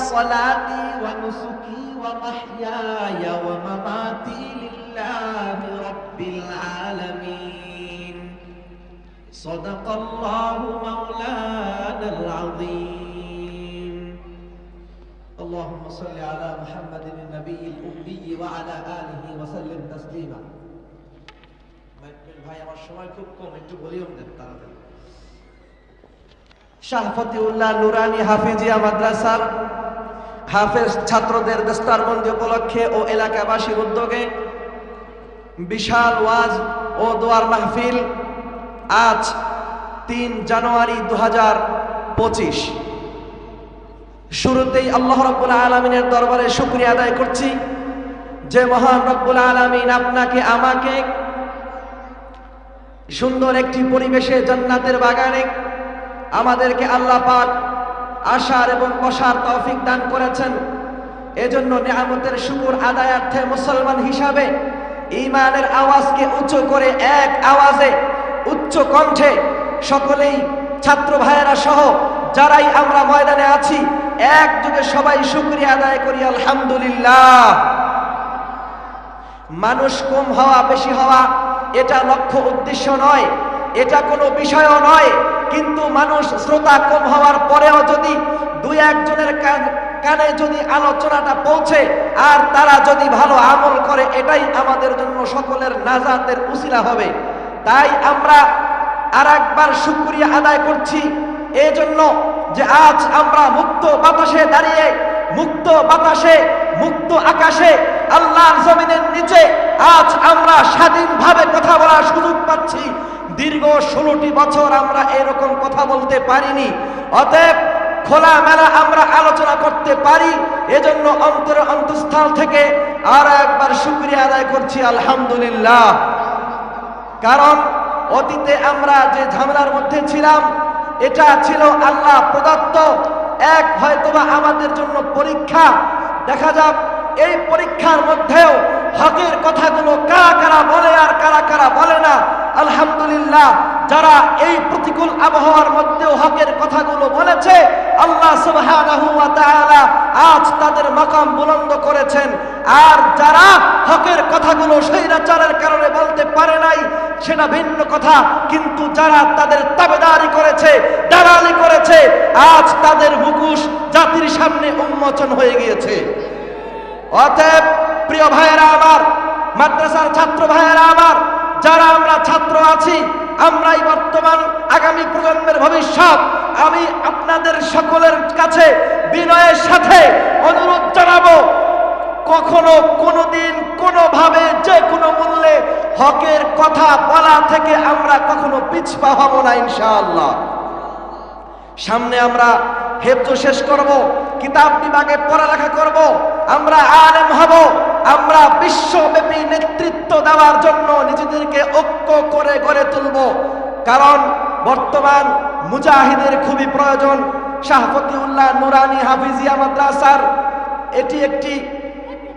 صلاتي ونسكي ومحياي ومماتي لله رب العالمين صدق الله مولانا العظيم اللهم صل على محمد النبي الأمي وعلى آله وسلم تسليما ভাই আমার সময় খুব কম একটু ভলিউম দেন তাড়াতাড়ি শাহফতিউল্লাহ নুরানি হাফিজিয়া মাদ্রাসার হাফেজ ছাত্রদের দস্তারবন্দি উপলক্ষে ও এলাকাবাসীর উদ্যোগে বিশাল ওয়াজ ও দোয়ার মাহফিল আজ তিন জানুয়ারি দু হাজার পঁচিশ। শুরুতেই আল্লাহ রব্বুল আলমিনের দরবারে শুক্রিয়া আদায় করছি যে মহান রব্বুল আলমিন আপনাকে, আমাকে সুন্দর একটি পরিবেশে জান্নাতের বাগানে আমাদেরকে আল্লাহ পাক আসার এবং বসার তৌফিক দান করেছেন। এজন্য নিয়ামতের শুকুর আদায়ার্থে মুসলমান হিসাবে ইমানের আওয়াজকে উচ্চ করে এক আওয়াজে, উচ্চ কণ্ঠে সকলেই ছাত্র ভাইয়েরা সহ যারাই আমরা ময়দানে আছি, একযোগে সবাই শুক্রিয়া আদায় করি, আলহামদুলিল্লাহ। মানুষ কম হওয়া, বেশি হওয়া, এটা লক্ষ্য উদ্দেশ্য নয়, এটা কোনো বিষয়ও নয়। কিন্তু মানুষ শ্রোতা কম হওয়ার পরেও যদি দুই একজনের কান- যদি আলোচনাটা পৌঁছে, আর তারা যদি ভালো আমল করে, এটাই আমাদের জন্য সকলের নাজাতের উসিলা হবে। তাই আমরা আর একবার শুক্রিয়া আদায় করছি এই জন্য যে আজ আমরা মুক্ত বাতাসে দাঁড়িয়ে, মুক্ত বাতাসে, মুক্ত আকাশে আল্লাহর জমিনের নিচে আজ আমরা স্বাধীনভাবে কথা বলার সুযোগ পাচ্ছি। দীর্ঘ ষোলোটি বছর আমরা এরকম কথা বলতে পারিনি। অতএব খোলা মেলা আমরা আলোচনা করতে পারি। এজন্য অন্তরে অন্তঃস্থল থেকে আর একবার শুক্রিয়া আদায় করছি, আলহামদুলিল্লাহ। কারণ অতীতে আমরা যে ঝামেলার মধ্যে ছিলাম, এটা ছিল আল্লাহ প্রদত্ত। এক হয়তোবা আমাদের জন্য পরীক্ষা। দেখা যাক, এই পরীক্ষার মধ্যেও হকের কথাগুলো কারা কারা বলে আর কারা কারা বলে না, আলহামদুলিল্লাহ, যারা এই প্রতিকূল আবহাওয়ার মধ্যেও হকের কথাগুলো বলেছে, আল্লাহ তাআলা আজ তাদের মাকাম বুলন্দ করেছেন। আর যারা হকের কথাগুলো স্বৈরাচারের কারণে বলতে পারে নাই, সেটা ভিন্ন কথা, কিন্তু যারা তাদের তাবেদারি করেছে, দালালি করেছে, আজ তাদের মুখোশ জাতির সামনে উন্মোচন হয়ে গিয়েছে। অতএব প্রিয় ভাইয়েরা আমার, মাদ্রাসার ছাত্র ভাইয়েরা আমার, যারা আমরা ছাত্র আছি, আমরাই বর্তমান আগামী প্রজন্মের ভবিষ্যৎ। আমি আপনাদের সকলের কাছে বিনয়ের সাথে অনুরোধ জানাব, কখনো কোনোদিন কোনোভাবে যে কোনো মূল্যে হকের কথা বলা থেকে আমরা কখনো পিছপা হব না, ইনশাআল্লাহ। সামনে আমরা হেফজ শেষ করব, কিতাব বিভাগে পড়ালেখা করব আমরা আলেম হব, আমরা বিশ্বব্যাপী নেতৃত্ব দেওয়ার জন্য নিজেদেরকে ঐক্য করে গড়ে তুলব। কারণ বর্তমান মুজাহিদের খুবই প্রয়োজন। শাহফতিউল্লাহ নুরানি হাফিজিয়া মাদ্রাসার এটি একটি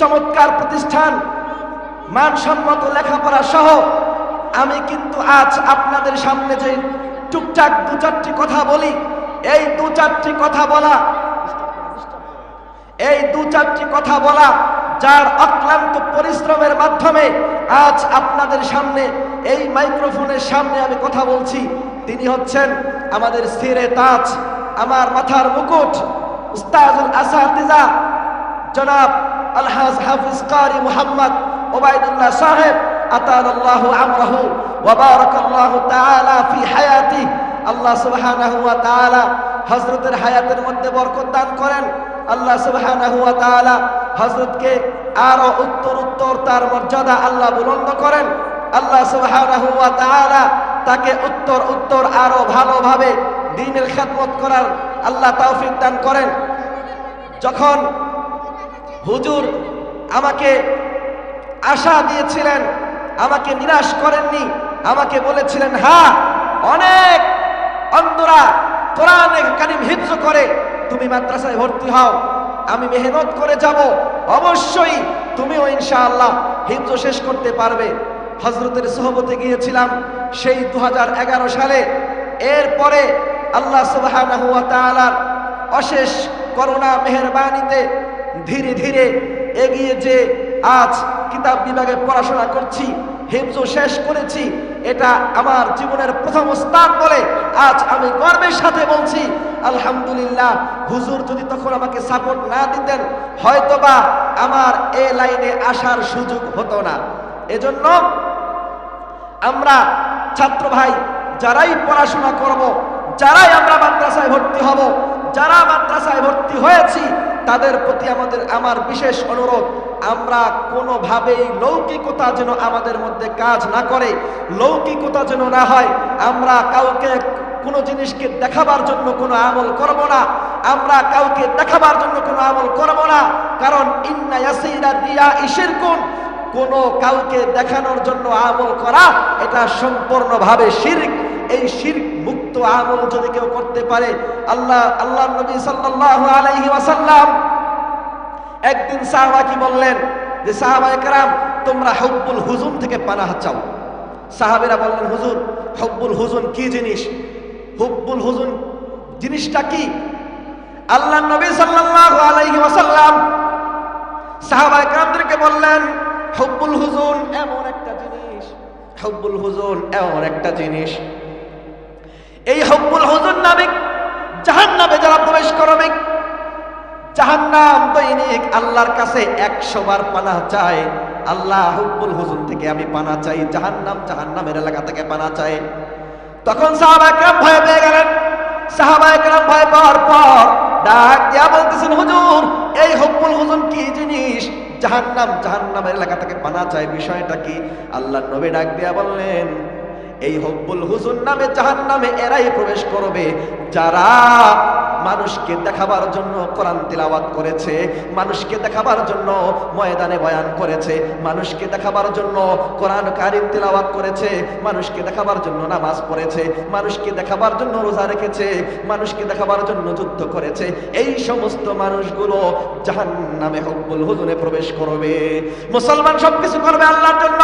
চমৎকার প্রতিষ্ঠান। মানসম্মত লেখাপড়া সহ আমি কিন্তু আজ আপনাদের সামনে যে টুকটাক দু চারটি কথা বলি, এই দু চারটি কথা বলা এই দু চারটি কথা বলা যার অক্লান্ত পরিশ্রমের মাধ্যমে আজ আপনাদের সামনে, এই মাইক্রোফোনের সামনে আমি কথা বলছি। তিনি হচ্ছেন আমাদের সিরে তাজ, আমার মাথার মুকুট, উস্তাজুল আসাতিজা, জনাব আলহাজ হাফিজ কারি মুহাম্মদ ওবায়দুল্লাহ সাহেব আতাল আল্লাহ আমরাহু ওয়া বারাকাল্লাহু তাআলা ফি হায়াতি। আল্লাহ সুবহানাহু ওয়া তাআলা হযরতের হায়াতের মধ্যে বরকত দান করেন। আল্লাহ তাআলা হযরতকে আরও উত্তর উত্তর তার মর্যাদা আল্লাহ বুলন্দ করেন। আল্লাহ তাআলা তাকে উত্তর উত্তর আরও ভালোভাবে দ্বীনের খেদমত করার আল্লাহ তৌফিক দান করেন। যখন হুজুর আমাকে আশা দিয়েছিলেন, আমাকে নিরাশ করেননি, আমাকে বলেছিলেন হ্যাঁ অনেক অন্ধরা কোরআনে কারিম হিফজ করে তুমি মাদ্রাসায় ভর্তি হও, আমি মেহনত করে যাব, অবশ্যই তুমিও ইনশাআল্লাহ হিফজ শেষ করতে পারবে। হজরতের সহবতে গিয়েছিলাম সেই দু হাজার এগারো সালে। এরপরে আল্লাহ তাআলার অশেষ করুণা মেহেরবানিতে ধীরে ধীরে এগিয়ে যে আজ কিতাব বিভাগে পড়াশোনা করছি। হিফজ শেষ করেছি। এটা আমার জীবনের প্রথম স্থান বলে আজ আমি গর্বের সাথে বলছি। আলহামদুলিল্লাহ, হুজুর যদি তখন আমাকে সাপোর্ট না দিতেন, হয়তোবা আমার এ লাইনে আসার সুযোগ হতো না। এজন্য আমরা ছাত্র ভাই, যারাই পড়াশোনা করব, যারাই আমরা মাদ্রাসায় ভর্তি হব, যারা মাদ্রাসায় ভর্তি হয়েছি তাদের প্রতি আমাদের, আমার বিশেষ অনুরোধ, আমরা কোনোভাবেই লৌকিকতা যেন আমাদের মধ্যে কাজ না করে, লৌকিকতা যেন না হয়, আমরা কাউকে কোনো জিনিসকে দেখাবার জন্য কোনো আমল করব না, আমরা কাউকে দেখাবার জন্য কোনো আমল করব না, কারণ ইন্না ইয়াসিরা রিয়া ইশিরকুন কোনো কাউকে দেখানোর জন্য আমল করা, এটা সম্পূর্ণভাবে শিরক। এই শিরক মুক্ত আমল যদি কেউ করতে পারে, আল্লাহ আল্লাহ নবী সাল্লাল্লাহু আলাইহি ওয়াসাল্লাম একদিন সাহাবা কি বললেন যে, সাহাবা একরাম, তোমরা হব্বুল হুজুন থেকে পানাহ চাও। সাহাবেরা বললেন, হুজুর, হব্বুল হুজুন কি জিনিস? হুব্বুল হুজুন জিনিসটা কি? আল্লাহ নবী সাল্লাল্লাহু আলাইহি ওয়াসাল্লাম সাহাবা একরামদেরকে বললেন, হব্বুল হুজুন এমন একটা জিনিস, হব্বুল হুজুন এমন একটা জিনিস। এই হব্বুল হুজুন নামে, জাহান্নামে যারা প্রবেশ করবে জাহান্নাম দৈনিক আল্লাহর কাছে একশো বার পানা চায়। আল্লাহ হুব্বুল হুজুন থেকে আমি পানা চাই, জাহান্নাম জাহান্নামের এলাকা থেকে পানা চাই। তখন সাহাবা একরাম ভয় পেয়ে গেলেন। সাহাবা একরাম ভয় পাওয়ার পর ডাক দিয়া বলতেছেন, হুজুর, এই হব্বুল হুজুন কি জিনিস? জাহান্নাম জাহান্নামের এলাকা থেকে পানা চায়, বিষয়টা কি? আল্লাহ নবী ডাক দিয়া বললেন এই হব্বুল হুজুর নামে জাহান্নামে এরাই প্রবেশ করবে। যারা মানুষকে দেখাবার জন্য কোরআন তিলাওয়াত করেছে, মানুষকে দেখাবার জন্য ময়দানে বয়ান করেছে, মানুষকে দেখাবার জন্য কোরআন কারিম তিলাওয়াত করেছে, মানুষকে দেখাবার জন্য নামাজ পড়েছে, মানুষকে দেখাবার জন্য রোজা রেখেছে, মানুষকে দেখাবার জন্য যুদ্ধ করেছে, এই সমস্ত মানুষগুলো জাহান্নামে হব্বুল হুজুরে প্রবেশ করবে। মুসলমান সবকিছু করবে আল্লাহর জন্য।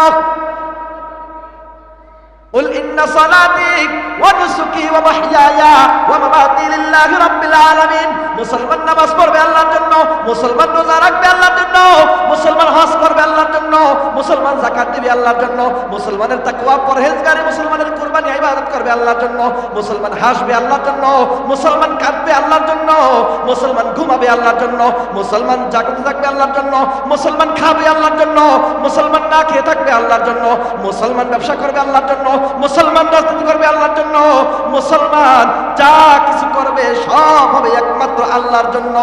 إن صلاتي ونسكي ومحياي ومماتي لله رب العالمين মুসলমান নামাজ পড়বে আল্লাহর জন্য মুসলমান রোজা রাখবে আল্লাহর জন্য মুসলমান হজ করবে আল্লাহর জন্য মুসলমান যাকাত দিবে আল্লাহর জন্য মুসলমানের তাকওয়া পরহেজগারি মুসলমানের কুরবানি ইবাদত করবে আল্লাহর জন্য মুসলমান হাসবে আল্লাহর জন্য মুসলমান কাঁদবে আল্লাহর জন্য মুসলমান ঘুমাবে আল্লাহর জন্য মুসলমান জাগ্রত থাকবে আল্লাহর জন্য মুসলমান খাবে আল্লাহর জন্য মুসলমান না খেয়ে থাকবে আল্লাহর জন্য মুসলমান ব্যবসা করবে আল্লাহর জন্য মুসলমান রাজনীতি করবে আল্লাহর জন্য মুসলমান যা কিছু করবে সব হবে একমাত্র আল্লাহর জন্য।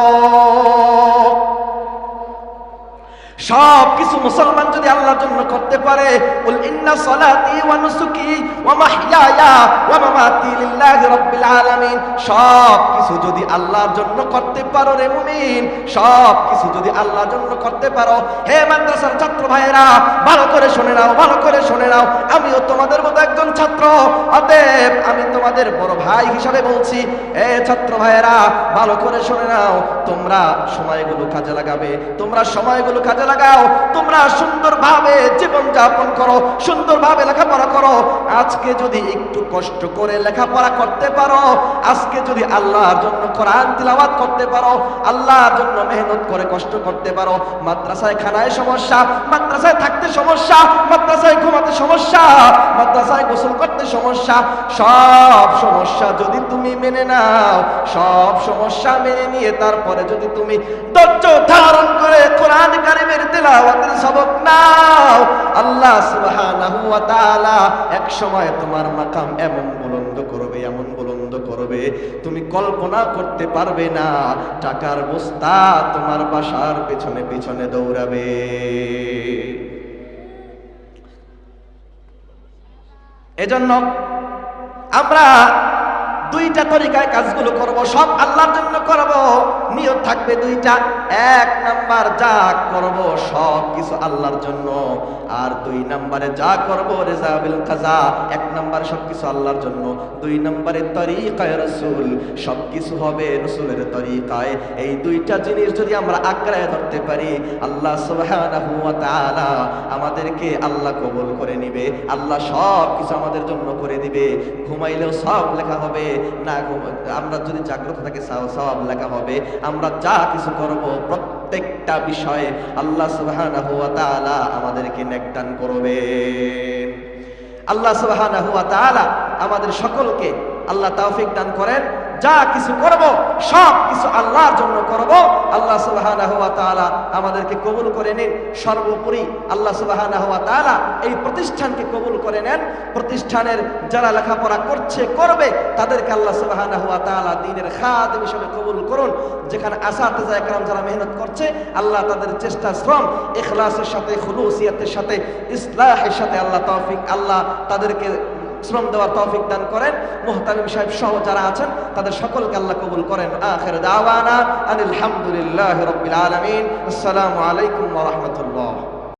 সব কিছু মুসলমান যদি আল্লাহর জন্য করতে পারে বল ইন্না সলাতি ওয়া নুসুকি ওয়া মাহইয়ায়া ওয়া মামাতি লিল্লাহি রাব্বিল আলামিন। সব কিছু যদি আল্লাহর জন্য করতে পারো রে মুমিন সব কিছু যদি আল্লাহর জন্য করতে পারো, হে মাদ্রাসার ছাত্র ভাইরা ভালো করে শুনে নাও, ভালো করে শুনে নাও, আমিও তোমাদের মতো একজন ছাত্র। অতএব আমি তোমাদের বড় ভাই হিসাবে বলছি, এ ছাত্র ভাইয়েরা, ভালো করে শুনে নাও, তোমরা সময়গুলো কাজে লাগাবে, তোমরা সময়গুলো কাজে লাগাও, তোমরা সুন্দরভাবে জীবন যাপন করো, সুন্দরভাবে লেখাপড়া করো। আজকে যদি একটু কষ্ট করে লেখাপড়া করতে পারো, আজকে যদি আল্লাহর জন্য কোরআন তিলাওয়াত করতে পারো, আল্লাহর জন্য মেহনত করে কষ্ট করতে পারো, মাদ্রাসায় খানায় সমস্যা, মাদ্রাসায় থাকতে সমস্যা, মাদ্রাসায় ঘুমাতে সমস্যা, মাদ্রাসায় গোসল করতে সমস্যা, সব সমস্যা যদি তুমি মেনে নাও, সব সমস্যা মেনে নিয়ে তারপরে যদি তুমি ধৈর্য ধারণ করে কোরআন কারিমের তেলাওয়াতের সবক নাও। আল্লাহ সুবহানাহু ওয়া তাআলা এক সময় তোমার মাকাম এমন বুলন্দ করবে, এমন বুলন্দ করবে, তুমি কল্পনা করতে পারবে না, টাকার বস্তা তোমার বাসার পেছনে পেছনে দৌড়াবে। এজন্য আমরা দুইটা তরিকায় কাজগুলো করব, সব আল্লাহর জন্য করব, নিয়ত থাকবে দুইটা। এক নাম্বার যা করব, সব কিছু আল্লাহর জন্য। আর দুই নাম্বারে যা করব রেজাবিল কাজা, এক নাম্বার সব কিছু আল্লাহর জন্য। দুই নাম্বারে তরিকায় রসুল, সব কিছু হবে রসুলের তরিকায়। এই দুইটা জিনিস যদি আমরা আগ্রায় ধরতে পারি, আল্লাহ তাআলা আমাদেরকে আল্লাহ কবুল করে নিবে। আল্লাহ সব কিছু আমাদের জন্য করে দিবে। ঘুমাইলেও সব লেখা হবে। না আমরা যদি জাগ্রত থাকি সব লেখা হবে, আমরা যা কিছু করব প্রত্যেকটা বিষয়ে আল্লাহ সুবহানাহু ওয়া তাআলা আমাদেরকে নেকদান করবে। আল্লাহ সুবহানাহু ওয়া তাআলা আমাদের সকলকে আল্লাহ তৌফিক দান করেন। যা কিছু করব, সব কিছু আল্লাহর জন্য করব। আল্লাহ তাআলা আমাদেরকে কবুল করে নিন। সর্বোপরি আল্লাহ তাআলা এই প্রতিষ্ঠানকে কবুল করে নেন। প্রতিষ্ঠানের যারা লেখাপড়া করছে, করবে, তাদেরকে আল্লাহ তাআলা দ্বীনের খাদিম হিসেবে কবুল করুন। যেখানে আসা আসাতেজা একরাম যারা মেহনত করছে, আল্লাহ তাদের চেষ্টা, শ্রম, ইখলাসের সাথে, খুলুসিয়াতের সাথে, ইসলাহের সাথে আল্লাহ তৌফিক, আল্লাহ তাদেরকে শ্রম দেওয়ার তৌফিক দান করেন। মুহতামিম সাহেব সহ যারা আছেন, তাদের সকলকে আল্লাহ কবুল করেন। আখির দাওয়ানা আনিল হামদুলিল্লাহ রাব্বিল আলামিন। আসসালামু আলাইকুম রাহমাতুল্লাহ।